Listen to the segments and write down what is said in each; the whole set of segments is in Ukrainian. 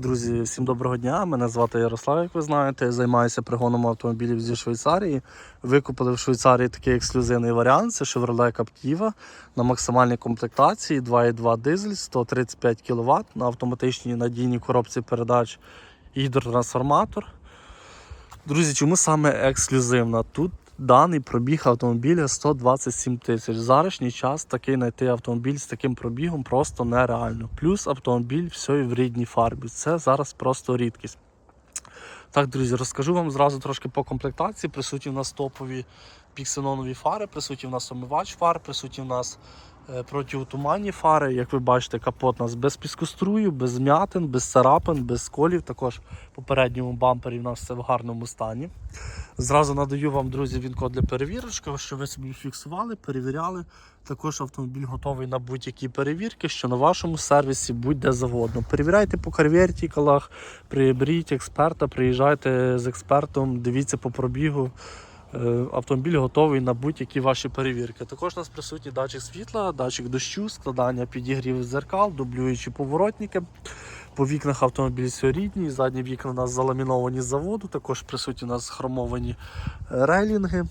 Друзі, всім доброго дня. Мене звати Ярослав, як ви знаєте. Я займаюся пригоном автомобілів зі Швейцарії. Викупили в Швейцарії такий ексклюзивний варіант. Це Chevrolet Captiva на максимальній комплектації 2,2 дизель, 135 кВт на автоматичній надійній коробці передач гідротрансформатор. Друзі, чому саме ексклюзивна? Тут даний пробіг автомобіля 127 тисяч. Зарашній час такий знайти автомобіль з таким пробігом просто нереально. Плюс автомобіль все в рідній фарбі. Це зараз просто рідкість. Так, друзі, розкажу вам зразу трошки по комплектації. Присутні в нас топові піксенонові фари, присутні в нас омивач фар, присутні в нас е, протиотуманні фари. Як ви бачите, капот у нас без піскострую, без м'ятин, без царапин, без сколів. Також в попередньому бампері в нас все в гарному стані. Зразу надаю вам, друзі, він код для перевірочки, щоб ви собі фіксували, перевіряли. Також автомобіль готовий на будь-які перевірки, що на вашому сервісі будь-де завгодно. Перевіряйте по карвертікалах, приберіть експерта, приїжджайте з експертом, дивіться по пробігу. Е, Автомобіль готовий на будь-які ваші перевірки. Також у нас присутній датчик світла, датчик дощу, складання підігрів зеркал, дублюючі поворотники. По вікнах автомобіль все рідні, задні вікна у нас заламіновані з заводу, також присутні у нас хромовані рейлінги.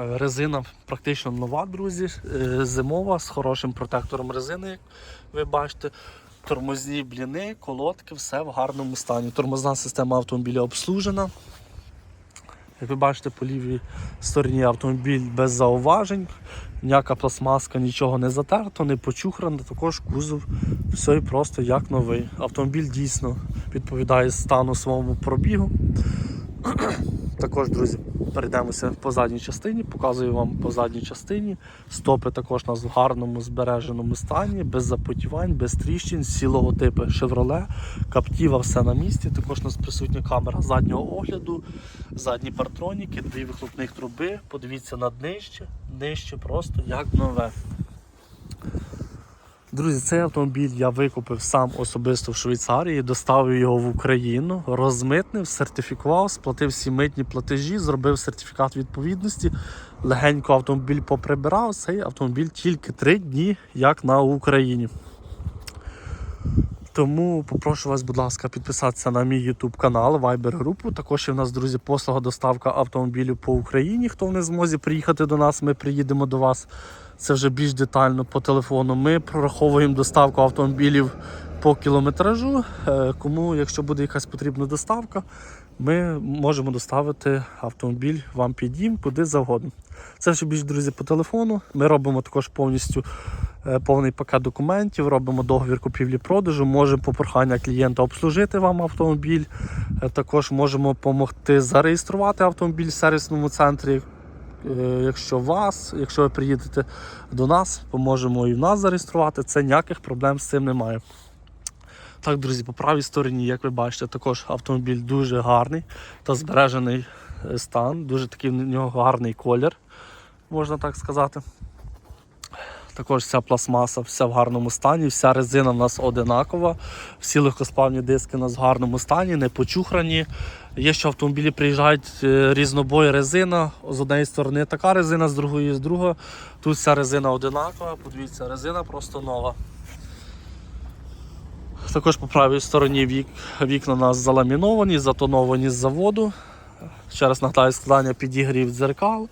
Е, Резина практично нова, друзі, е, зимова з хорошим протектором резини, як ви бачите. Тормозні бліни, колодки, все в гарному стані. Тормозна система автомобіля обслужена. Як ви бачите, по лівій стороні автомобіль без зауважень, ніяка пластмаска, нічого не затерто, не почухрана, також кузов все просто як новий. Автомобіль дійсно відповідає стану своєму пробігу. Також, друзі, перейдемося по задній частині, показую вам по задній частині. Стопи також у нас в гарному збереженому стані, без запотівань, без тріщин, всі логотипи Chevrolet, Captiva, все на місці. Також у нас присутня камера заднього огляду, задні партроніки, дві вихлопних труби. Подивіться на днище, днище просто як нове. Друзі, цей автомобіль я викупив сам особисто в Швейцарії, доставив його в Україну, розмитнив, сертифікував, сплатив всі митні платежі, зробив сертифікат відповідності. Легенько автомобіль поприбирав. Цей автомобіль тільки три дні, як на Україні. Тому попрошу вас, будь ласка, підписатися на мій YouTube канал, Viber групу. Також є в нас, друзі, послуга доставка автомобілів по Україні. Хто не змозі приїхати до нас, ми приїдемо до вас. Це вже більш детально по телефону. Ми прораховуємо доставку автомобілів по кілометражу. Е, Кому, якщо буде якась потрібна доставка, ми можемо доставити автомобіль вам під дім, куди завгодно. Це вже більш друзі по телефону. Ми робимо також повністю е, повний пакет документів, робимо договір купівлі-продажу, можемо по прохання клієнта обслужити вам автомобіль. Е, Також можемо допомогти зареєструвати автомобіль в сервісному центрі. Е, Якщо вас, якщо ви приїдете до нас, поможемо і в нас зареєструвати. Це ніяких проблем з цим немає. Так, друзі, по правій стороні, як ви бачите, також автомобіль дуже гарний та збережений е, стан. Дуже такий в нього гарний колір, можна так сказати. Також вся пластмаса, вся в гарному стані, вся резина в нас одинакова, всі легкосплавні диски у нас в гарному стані, не почухрані. Є, що автомобілі приїжджають е, різнобой резина. З однієї сторони така резина, з другої з другої. Тут вся резина одинакова. Подивіться, резина просто нова. Також по правій стороні вік, вікна у нас заламіновані, затоновані з заводу. Ще раз нагадаю, складання підігрів дзеркал.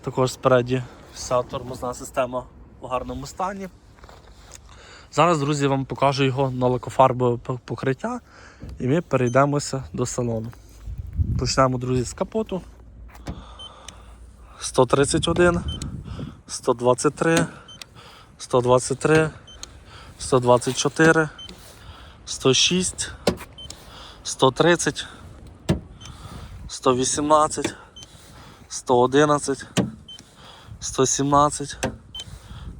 Також спереді вся тормозна система в гарному стані. Зараз, друзі, вам покажу його на лакофарбове покриття і ми перейдемося до салону. Почнемо, друзі, з капоту. 131, 123, 123, 124, 106, 130, 118, 111, 117,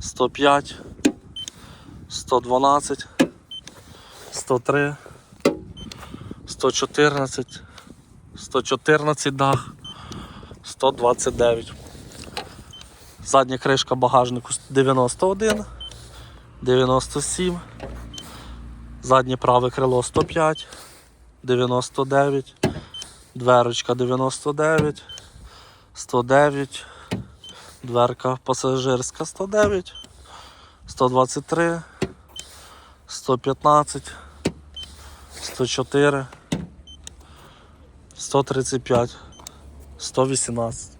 105, 112, 103, 114, 114 дах, 129. Задня кришка багажнику 91, 97, заднє праве крило 105, 99, дверочка 99, 109, дверка пасажирська 109, 123, 115, 104, 135, 118.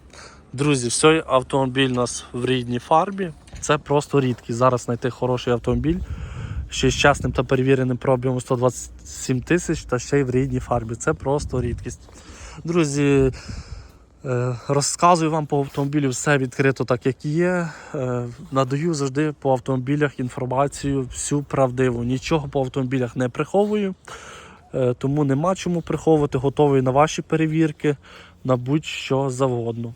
Друзі, цей автомобіль у нас в рідній фарбі. Це просто рідкість. Зараз знайти хороший автомобіль. Ще з чесним та перевіреним пробігом 127 тисяч та ще й в рідній фарбі. Це просто рідкість. Друзі, е, розказую вам по автомобілю все відкрито так, як є. Е, Надаю завжди по автомобілях інформацію всю правдиву. Нічого по автомобілях не приховую. Е, Тому нема чому приховувати, готовий на ваші перевірки, на будь-що завгодно.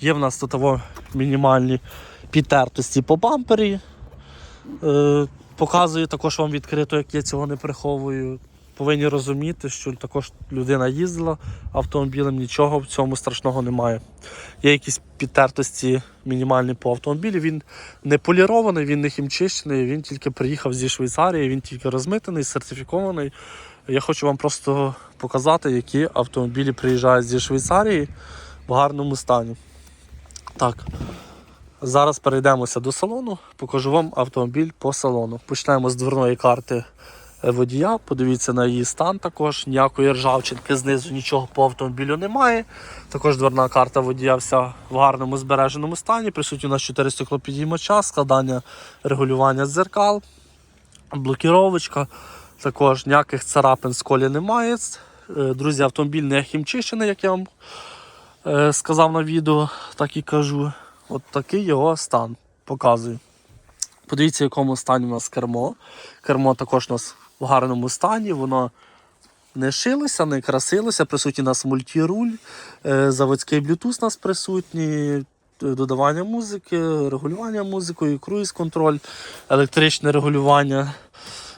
Є в нас тут мінімальні підтертості по бампері. Показую також вам відкрито, як я цього не приховую. Повинні розуміти, що також людина їздила автомобілем, нічого в цьому страшного немає. Є якісь підтертості мінімальні по автомобілі. Він не полірований, він не хімчищений, він тільки приїхав зі Швейцарії, він тільки розмитений, сертифікований. Я хочу вам просто показати, які автомобілі приїжджають зі Швейцарії в гарному стані. Так, зараз перейдемося до салону, покажу вам автомобіль по салону. Почнемо з дверної карти е, водія. Подивіться на її стан також. Ніякої ржавчинки знизу нічого по автомобілю немає. Також дверна карта водія вся в гарному збереженому стані. Присутні у нас 4 стеклопідіймача, складання регулювання дзеркал, блокіровочка. Також ніяких царапин з колі немає. Е, Друзі, автомобіль не хімчищений, як я вам е, сказав на відео, так і кажу. От такий його стан показую. Подивіться, в якому стані у нас кермо. Кермо також у нас в гарному стані, воно не шилося, не красилося. Присутній у нас мультіруль, е, заводський Bluetooth у нас присутній, е, додавання музики, регулювання музикою, круїз-контроль, електричне регулювання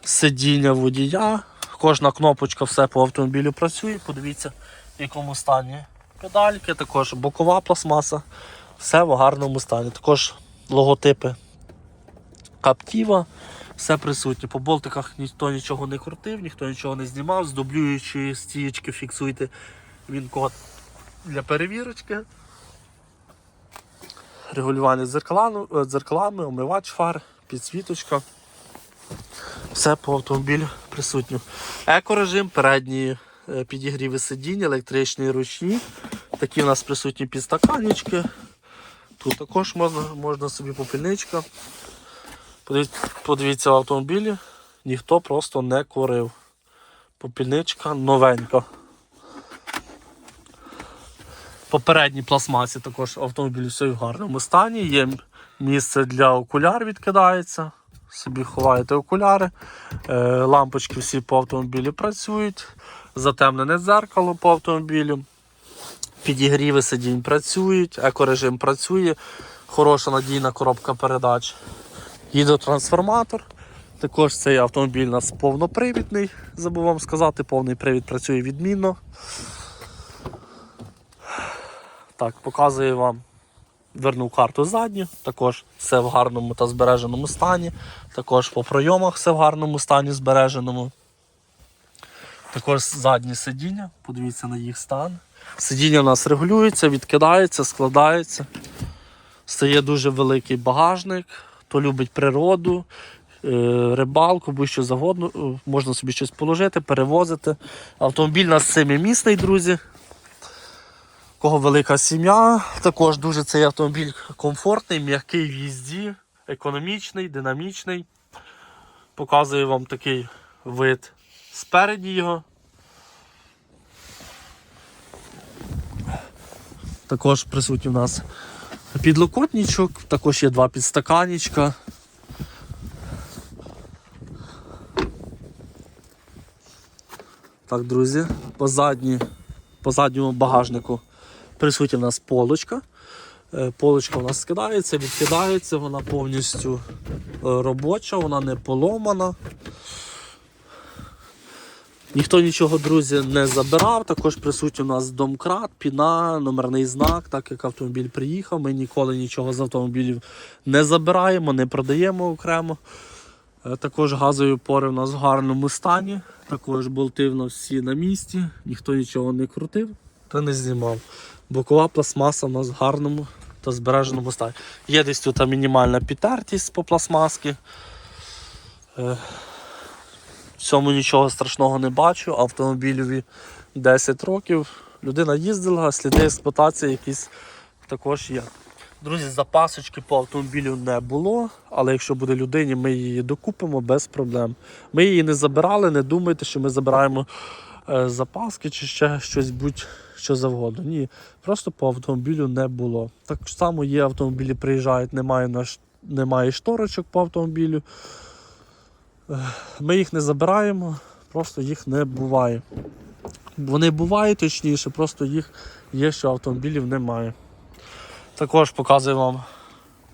сидіння водія. Кожна кнопочка все по автомобілю працює. Подивіться, в якому стані педальки, також бокова пластмаса. Все в гарному стані. Також логотипи Captiva, все присутнє. По болтиках ніхто нічого не крутив, ніхто нічого не знімав. З дублюючої стієчки фіксуйте він код для перевірочки. Регулювання дзеркалами, е, омивач фар, підсвіточка. Все по автомобілю присутньо. Екорежим, передні е, підігріви сидінь, електричні ручні. Такі у нас присутні підстаканнички. Тут також можна, можна собі попільничка. Подивіться, в автомобілі, ніхто просто не курив. Попільничка новенька. По передній пластмасі також автомобіль все в гарному стані. Є місце для окуляр відкидається. Собі ховаєте окуляри. Е, лампочки всі по автомобілі працюють. Затемнене дзеркало по автомобілю. Підігріви сидінь працюють, екорежим працює, хороша надійна коробка передач. Гідротрансформатор. Також цей автомобіль у нас повнопривідний, забув вам сказати, повний привід працює відмінно. Так, показую вам дверну карту задню, також все в гарному та збереженому стані. Також по пройомах все в гарному стані збереженому. Також задні сидіння, подивіться на їх стан. Сидіння у нас регулюється, відкидається, складається. Стає дуже великий багажник, хто любить природу, е, рибалку, будь-що завгодно, е, можна собі щось положити, перевозити. Автомобіль у нас семимісний, друзі. Кого велика сім'я, також дуже цей автомобіль комфортний, м'який в їзді, економічний, динамічний. Показую вам такий вид спереді його. Також присутній у нас підлокотничок, також є два підстаканічка. Так, друзі, по, задні, по задньому багажнику присутня у нас полочка. Е, Полочка у нас скидається, відкидається, вона повністю е, робоча, вона не поломана. Ніхто нічого, друзі, не забирав. Також присутній у нас домкрат, піна, номерний знак, так як автомобіль приїхав. Ми ніколи нічого з автомобілів не забираємо, не продаємо окремо. Е, Також газові опори у нас в гарному стані. Також болти в нас всі на місці, ніхто нічого не крутив та не знімав. Бокова пластмаса у нас в гарному та збереженому стані. Є десь тут мінімальна підтертість по пластмаски. Цьому нічого страшного не бачу. Автомобілеві 10 років. Людина їздила, сліди експлуатації якісь також є. Друзі, запасочки по автомобілю не було, але якщо буде людині, ми її докупимо без проблем. Ми її не забирали, не думайте, що ми забираємо е, запаски чи ще щось будь-що завгодно. Ні, просто по автомобілю не було. Так само є автомобілі, приїжджають, немає, немає шторочок по автомобілю. Ми їх не забираємо, просто їх не буває. Вони бувають точніше, просто їх є, що автомобілів немає. Також показую вам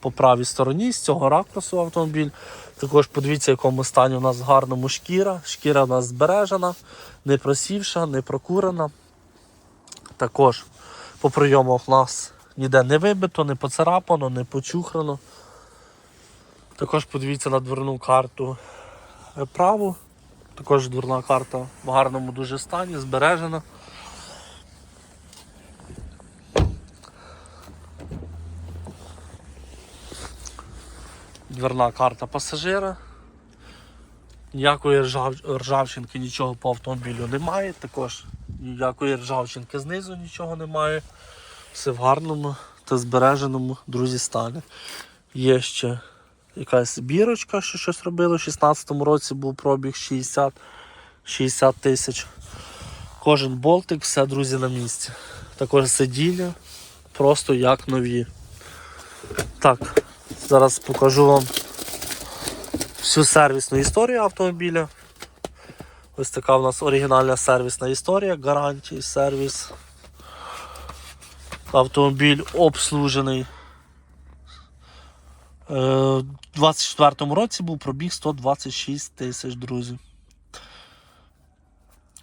по правій стороні з цього ракурсу автомобіль. Також подивіться, в якому стані у нас в гарному шкіра. Шкіра у нас збережена, не просівша, не прокурена. Також по прийомах у нас ніде не вибито, не поцарапано, не почухрано. Також подивіться на дверну карту праву. Також дверна карта в гарному дуже стані, збережена. Дверна карта пасажира. Ніякої ржав... ржавчинки, нічого по автомобілю немає. Також ніякої ржавчинки знизу нічого немає. Все в гарному та збереженому, друзі, стані. Є ще якась бірочка, що щось робили. У 16-му році був пробіг 60 60 тисяч. Кожен болтик, все, друзі, на місці. Також сидіння просто як нові. Так, зараз покажу вам всю сервісну історію автомобіля. Ось така у нас оригінальна сервісна історія, гарантії, сервіс. Автомобіль обслужений. Е, У 24-му році був пробіг 126 тисяч, друзі.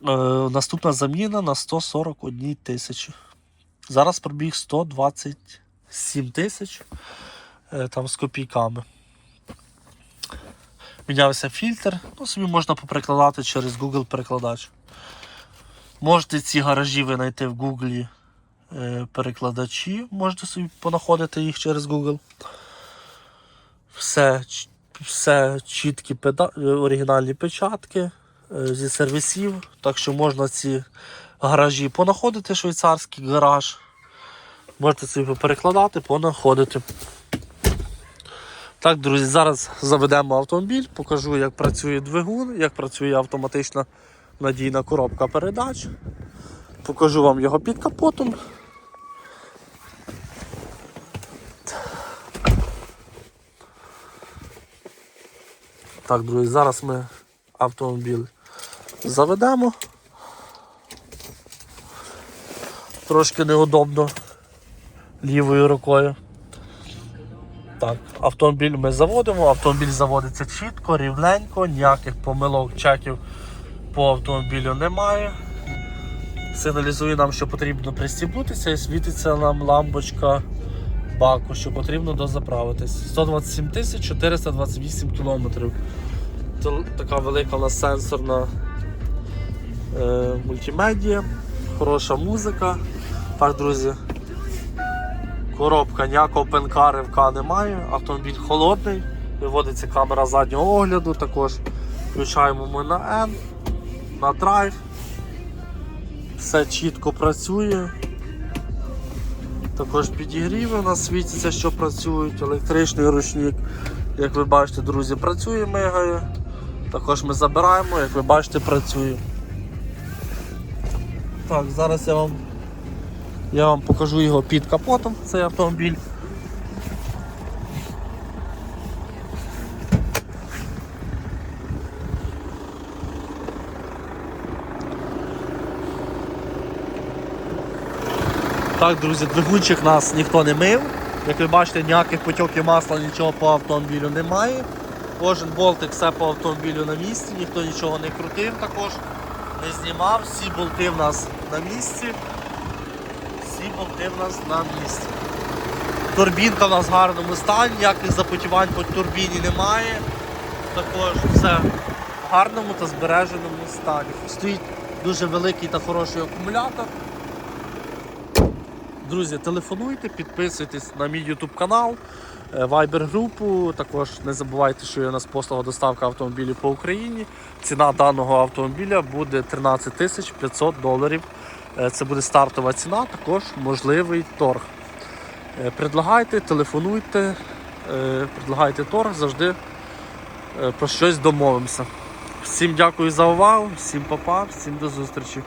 Е, Наступна заміна на 141 тисячі. Зараз пробіг 127 тисяч е, там з копійками. Мінявся фільтр, ну собі можна поприкладати через Google перекладач. Можете ці гаражі ви знайти в Google перекладачі, можете собі понаходити їх через Google. Все, все чіткі педа... оригінальні печатки е, зі сервісів. Так що можна ці гаражі понаходити, швейцарський гараж. Можете собі перекладати, понаходити. Так, друзі, зараз заведемо автомобіль, покажу, як працює двигун, як працює автоматична надійна коробка передач. Покажу вам його під капотом. Так, друзі, зараз ми автомобіль заведемо. Трошки неудобно лівою рукою. Так, автомобіль ми заводимо, автомобіль заводиться чітко, рівненько, ніяких помилок, чеків по автомобілю немає. Сигналізує нам, що потрібно пристібнутися і світиться нам лампочка баку, що потрібно дозаправитись. 127 тисяч 428 кілометрів. Така велика у нас сенсорна е, мультимедія, хороша музика. Так, друзі, Коробка ніякого пенка, ривка немає, автомобіль холодний, виводиться камера заднього огляду, також включаємо ми на N, на драйв. Все чітко працює. Також підігріви у нас світяться, що працюють, електричний ручник, як ви бачите, друзі, працює, мигає. Також ми забираємо, як ви бачите, працює. Так, зараз я вам я вам покажу його під капотом, цей автомобіль. Так, друзі, двигунчик нас ніхто не мив. Як ви бачите, ніяких потьоків масла, нічого по автомобілю немає. Кожен болтик все по автомобілю на місці, ніхто нічого не крутив також, не знімав, всі болти в нас на місці всі болти в нас на місці. Турбінка в нас в гарному стані, ніяких запотівань по турбіні немає. Також все в гарному та збереженому стані. Стоїть дуже великий та хороший акумулятор. Друзі, телефонуйте, підписуйтесь на мій YouTube канал, е, Viber групу. Також не забувайте, що є у нас послуга доставка автомобілів по Україні. Ціна даного автомобіля буде 13 тисяч 500 доларів. Е, Це буде стартова ціна, також можливий торг. Е, Предлагайте, телефонуйте, е, предлагайте торг, завжди про щось домовимося. Всім дякую за увагу, всім па-па, всім до зустрічі.